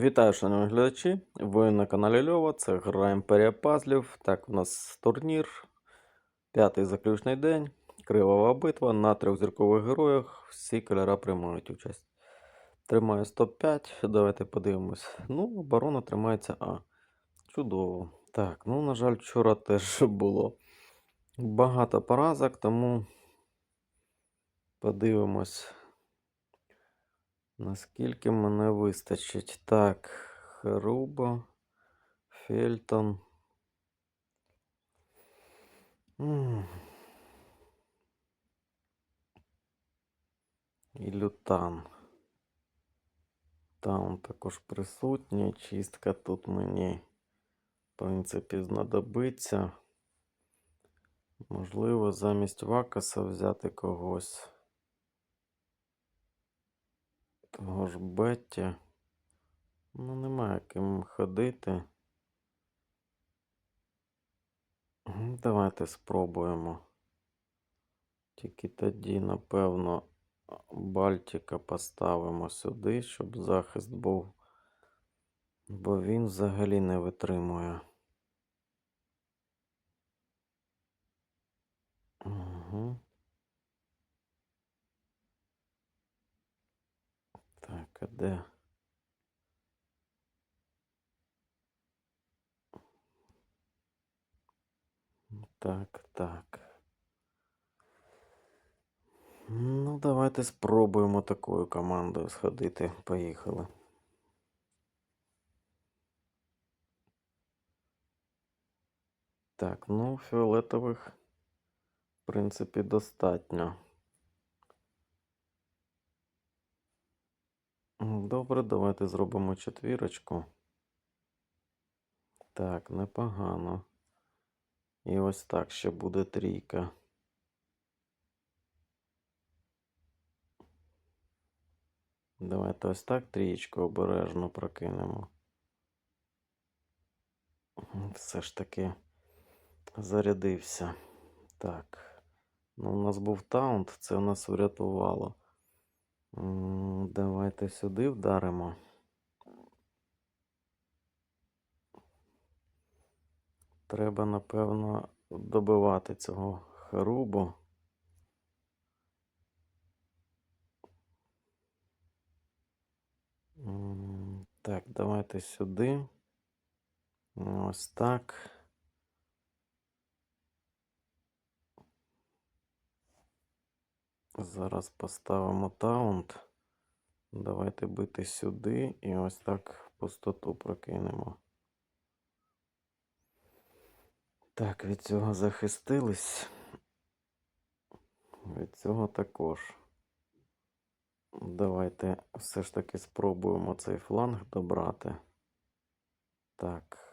Вітаю, шановні глядачі! Ви на каналі Льова. Це гра Імперія Пазлів. Так, у нас турнір. П'ятий заключний день. Кривава битва на трьох зіркових героях. Всі кольора приймають участь. Тримає 105. Давайте подивимось. Ну, оборона тримається А. Чудово. Так, ну, на жаль, вчора теж було багато поразок, тому подивимось. Наскільки мене вистачить? Так, Херуба, Фельтон. І Лютан. Там також присутній. Чистка тут мені, в принципі, знадобиться. Можливо, замість Вакаса взяти когось. Того ж Бетті. Ну, немає ким ходити. Давайте спробуємо. Тільки тоді, напевно, Бальтика поставимо сюди, щоб захист був. Бо він взагалі не витримує. Угу. Так, а де? Так, так. Ну, давайте спробуємо такою командою сходити. Поїхали. Так, ну, фіолетових, в принципі, достатньо. Добре, давайте зробимо четвірочку. Так, непогано. І ось так ще буде трійка. Давайте ось так трієчку обережно прокинемо. Все ж таки зарядився. Так. Ну, у нас був таунт, це у нас врятувало. Давайте сюди вдаримо. Треба, напевно, добивати цього харубу. Так, давайте сюди. Ось так. Зараз поставимо таунт. Давайте бити сюди і ось так пустоту прокинемо. Так, від цього захистились. Від цього також. Давайте все ж таки спробуємо цей фланг добрати. Так.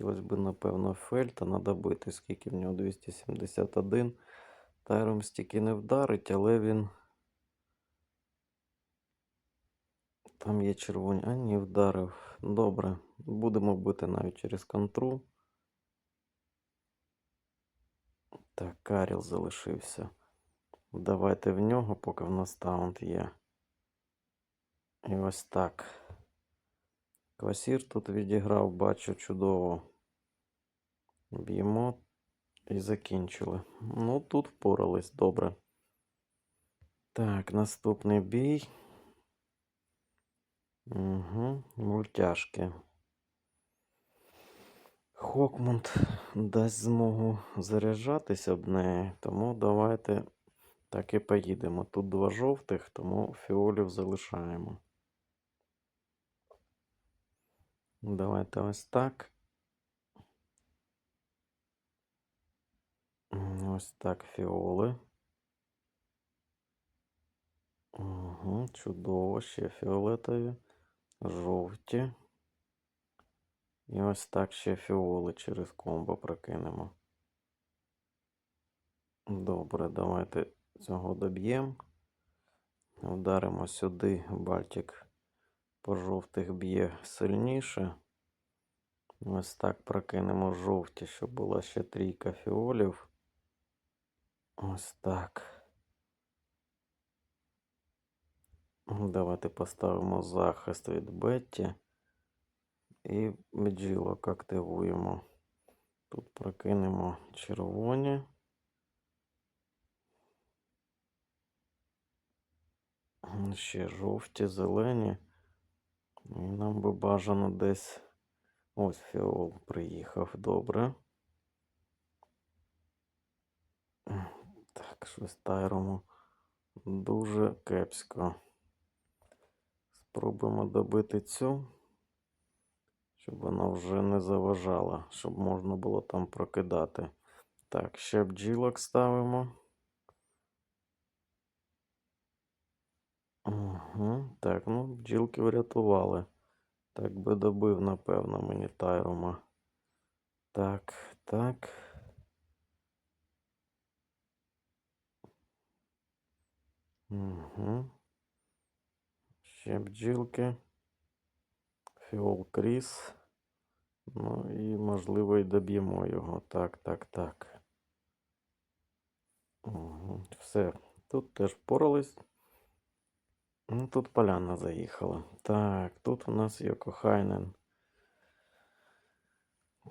Хотілося б, напевно, Фельтона добити, скільки в нього 271. Тайром стільки не вдарить, але він. Там є червоні. А ні, вдарив. Добре. Будемо бити навіть через контру. Так, Каріл залишився. Давайте в нього, поки в нас таунт є. І ось так. Квасір тут відіграв, бачу чудово. Б'ємо і закінчили. Ну, тут впорались добре. Так, наступний бій. Угу, мультяшки. Хокмунд дасть змогу заряджатися об неї, тому давайте так і поїдемо. Тут два жовтих, тому фіолів залишаємо. Давайте ось так. Ось так фіоли. Угу, чудово, ще фіолетові, жовті. І ось так ще фіоли через комбо прокинемо. Добре, давайте цього доб'ємо. Вдаримо сюди, Бальтик по жовтих б'є сильніше. Ось так прокинемо жовті, щоб була ще трійка фіолів. Ось так. Давайте поставимо захист від Бетті. І бджілок активуємо. Тут прокинемо червоні. Ще жовті, зелені. І нам би бажано десь. Ось фіол приїхав. Добре. Так, щось тайрому дуже кепсько. Спробуємо добити цю, щоб вона вже не заважала, щоб можна було там прокидати. Так, ще бджілок ставимо. Угу. Так, ну, бджілки врятували. Так би добив, напевно, мені Тайрума. Так, так. Угу. Ще бджілки. Фіол Кріс. Ну і, можливо, і доб'ємо його. Так, так, так. Угу. Все. Тут теж впорались. Ну, тут поляна заїхала. Так, тут у нас є Кохайнен.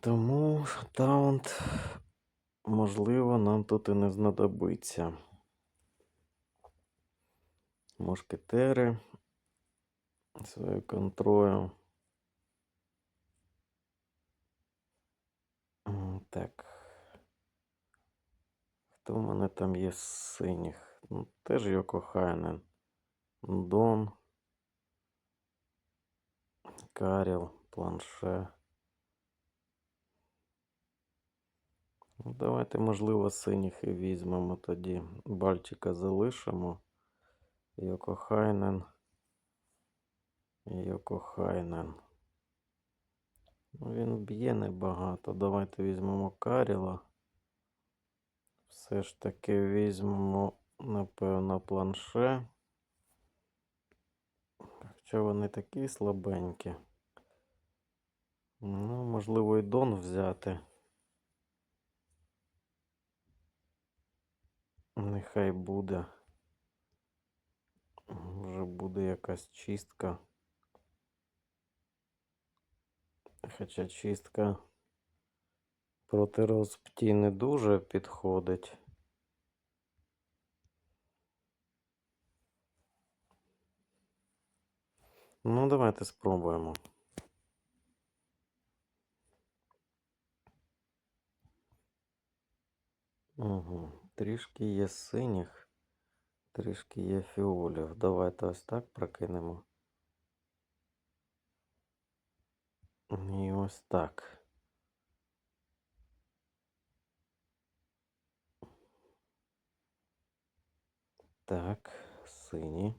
Тому таунт, можливо, нам тут і не знадобиться. Мушкетери свою контролю. Так. Хто в мене там є з синіх? Ну, теж Йоко Хайнен. Дон. Каріл, планше. Ну, давайте, можливо, синіх і візьмемо тоді. Бальчика залишимо. Йоко Хайнен. Йоко Хайнен. Ну, він б'є небагато. Давайте візьмемо Каріла. Все ж таки візьмемо, напевно, планше. Хоча вони такі слабенькі. Ну, можливо, і Дон взяти. Нехай буде. Буде якась чистка. Хоча чистка проти розпті не дуже підходить. Ну, давайте спробуємо. Угу. Трішки є синіх, трішки є фіолів. Давайте ось так прокинемо. І ось так. Так, сині.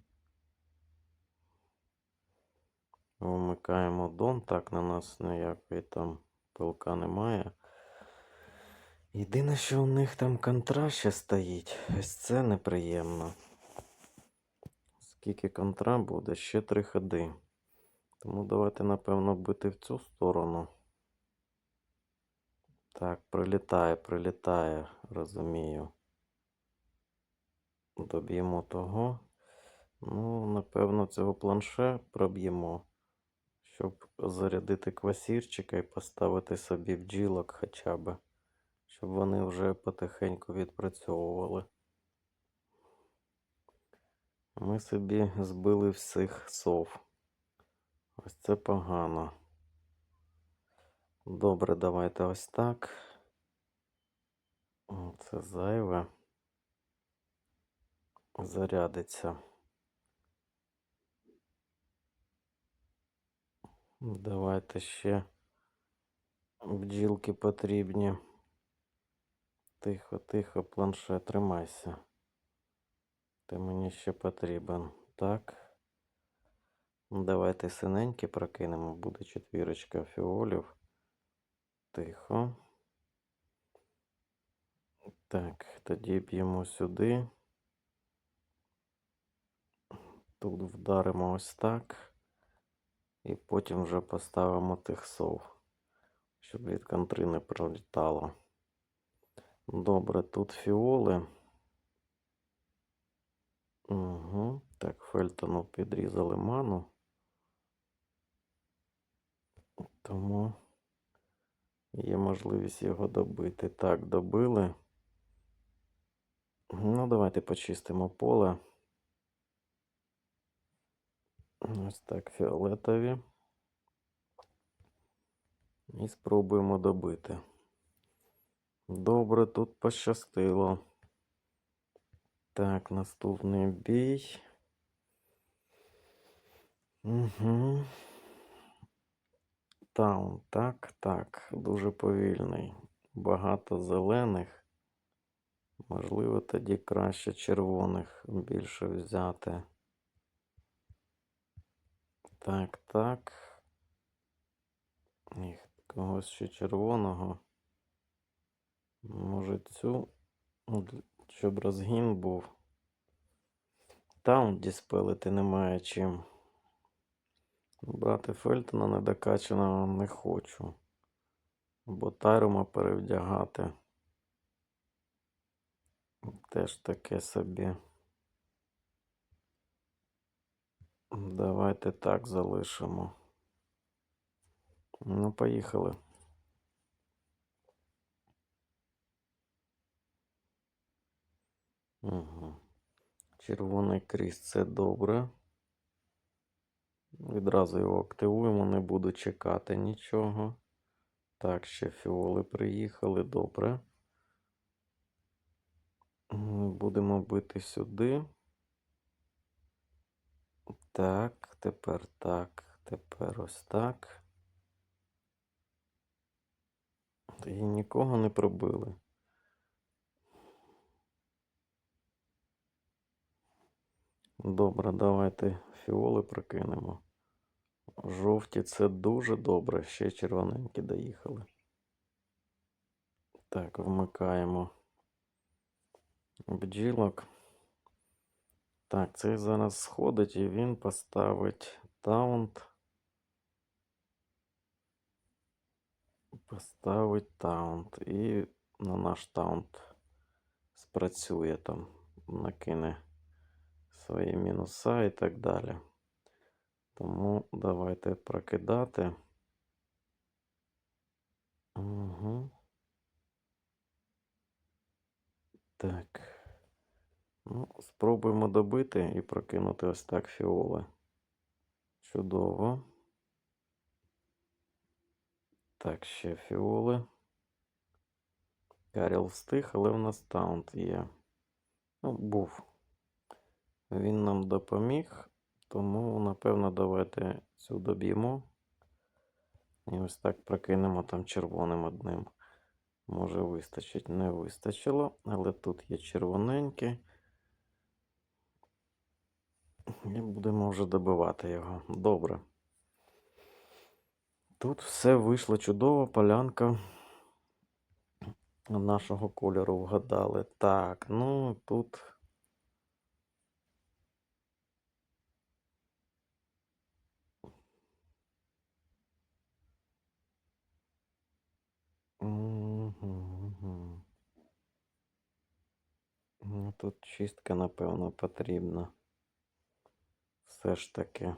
Вмикаємо дон. Так, на нас ніякої там пилка немає. Єдине, що у них там контра ще стоїть. Ось це неприємно. Скільки контра буде? Ще три ходи. Тому давайте, напевно, бити в цю сторону. Так, прилітає, прилітає, розумію. Доб'ємо того. Ну, напевно, цього планше проб'ємо, щоб зарядити квасірчика і поставити собі бджілок хоча б, щоб вони вже потихеньку відпрацьовували. Ми собі збили всіх сов. Ось це погано. Добре, давайте ось так. Це зайве. Зарядиться. Давайте ще бджілки потрібні. Тихо, тихо, планшет, тримайся. Ти мені ще потрібен. Так. Ну, Давайте синенькі прокинемо. Буде четвірочка фіолів. Тихо. Так, тоді б'ємо сюди. Тут вдаримо ось так. І потім вже поставимо тих сов, щоб від контри не пролітало. Добре, тут фіоли. Угу. Так, Фельтону підрізали ману. Тому є можливість його добити. Так, добили. Ну, давайте почистимо поле. Ось так, фіолетові. І спробуємо добити. Добре, тут пощастило. Так, наступний бій. Угу. Таун, так, так, дуже повільний. Багато зелених. Можливо, тоді краще червоних більше взяти. Так, так. І когось ще червоного. Може цю, ну, щоб розгін був. Таун діспелити немає чим. Брати Фельтона недокачаного не хочу. Бо Тайрума перевдягати. Теж таке собі. Давайте так залишимо. Ну, поїхали. Угу. Червоний кріс це добре. Відразу його активуємо, не буду чекати нічого. Так, ще фіоли приїхали, добре. Будемо бити сюди. Так, тепер так, тепер ось так. І нікого не пробили. Добре, давайте фіоли прокинемо. Жовті це дуже добре. Ще червоненькі доїхали. Так, вмикаємо бджілок. Так, цей зараз сходить і він поставить таунт. Поставить таунт. І на наш таунт спрацює там, накине свої мінуса і так далі. Тому давайте прокидати. Угу. Так. Ну, спробуємо добити і прокинути ось так фіоли. Чудово. Так, ще фіоли. Каріл встиг, але в нас таунт є. Ну, був. Він нам допоміг, тому, напевно, давайте цю доб'ємо. І ось так прокинемо там червоним одним. Може вистачить, не вистачило, але тут є червоненькі. І будемо вже добивати його. Добре. Тут все вийшло чудово, полянка нашого кольору вгадали. Так, ну тут. Тут чистка, напевно, потрібна. Все ж таки.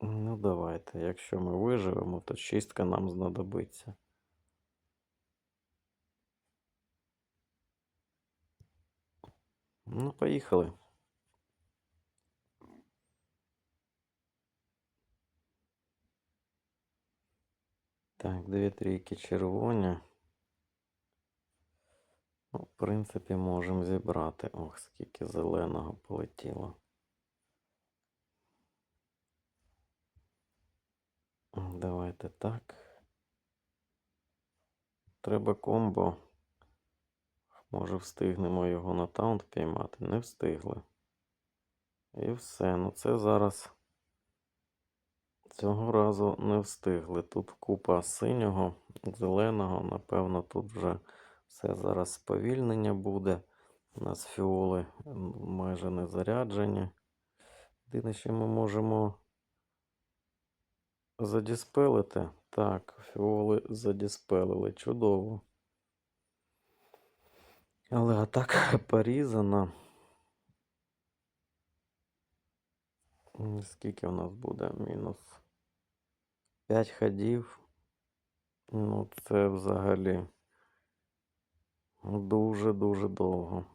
Ну, давайте. Якщо ми виживемо, то чистка нам знадобиться. Ну, поїхали. Так, дві трійки червоні. Ну, в принципі, можемо зібрати. Ох, скільки зеленого полетіло. Давайте так. Треба комбо. Може, встигнемо його на таунт піймати. Не встигли. І все. Ну це зараз. Цього разу не встигли. Тут купа синього, зеленого. Напевно, тут вже все зараз сповільнення буде. У нас фіоли майже не заряджені. Єдине, що ми можемо задіспелити. Так, фіоли задіспелили. Чудово. Але атака порізана. Скільки у нас буде? Мінус 5 ходів. Ну, це взагалі дуже-дуже довго.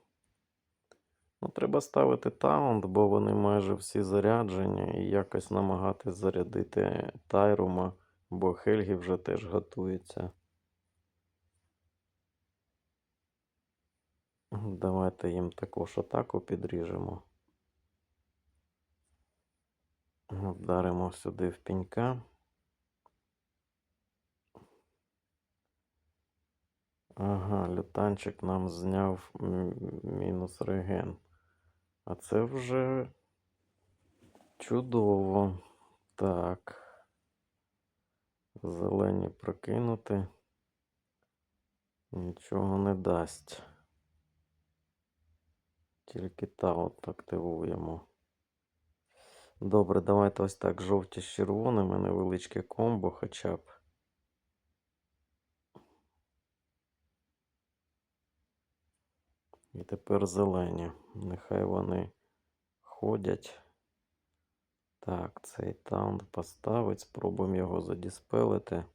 Ну, треба ставити таунт, бо вони майже всі заряджені, і якось намагатись зарядити Тайрума, бо Хельгі вже теж готується. Давайте їм також атаку підріжемо. Вдаримо сюди в пінька. Ага, лютанчик нам зняв мінус реген. А це вже чудово. Так. Зелені прокинути. Нічого не дасть. Тільки таут активуємо. Добре, давайте ось так жовті з червоними, невеличке комбо хоча б. І тепер зелені. Нехай вони ходять. Так, цей таунт поставить. Спробуємо його задіспелити.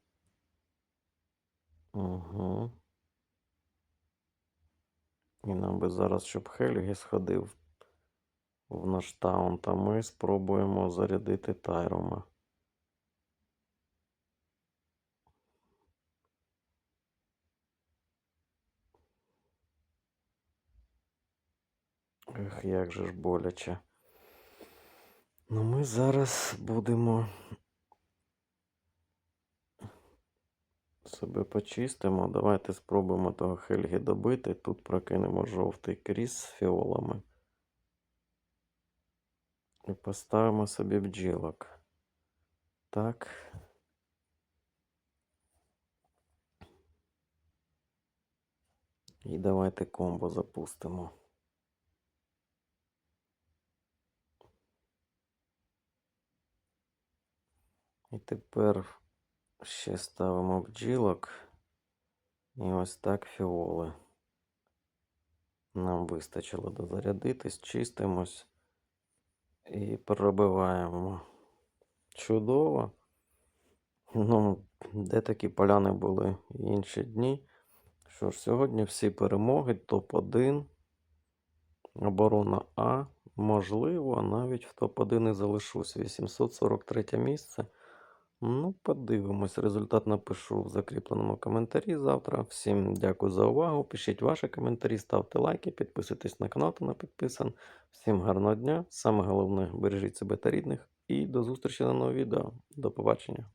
Угу. І нам би зараз, щоб Хельгі сходив в наш таунт, а ми спробуємо зарядити Тайрома. Ех, як же ж боляче. Ну, ми зараз будемо себе почистимо. Давайте спробуємо того Хельгі добити. Тут прокинемо жовтий кріс з фіолами. І поставимо собі бджілок. Так. І давайте комбо запустимо. І тепер ще ставимо бджілок. І ось так фіоли. Нам вистачило дозарядитись, чистимось і пробиваємо. Чудово. Ну, де такі поляни були інші дні. Що ж, сьогодні всі перемоги, топ-1, оборона А. Можливо, навіть в топ-1 і залишусь. 843 місце. Ну, подивимось. Результат напишу в закріпленому коментарі завтра. Всім дякую за увагу. Пишіть ваші коментарі, ставте лайки, підписуйтесь на канал, хто не підписан. Всім гарного дня. Саме головне, бережіть себе та рідних. І до зустрічі на новому відео. До побачення.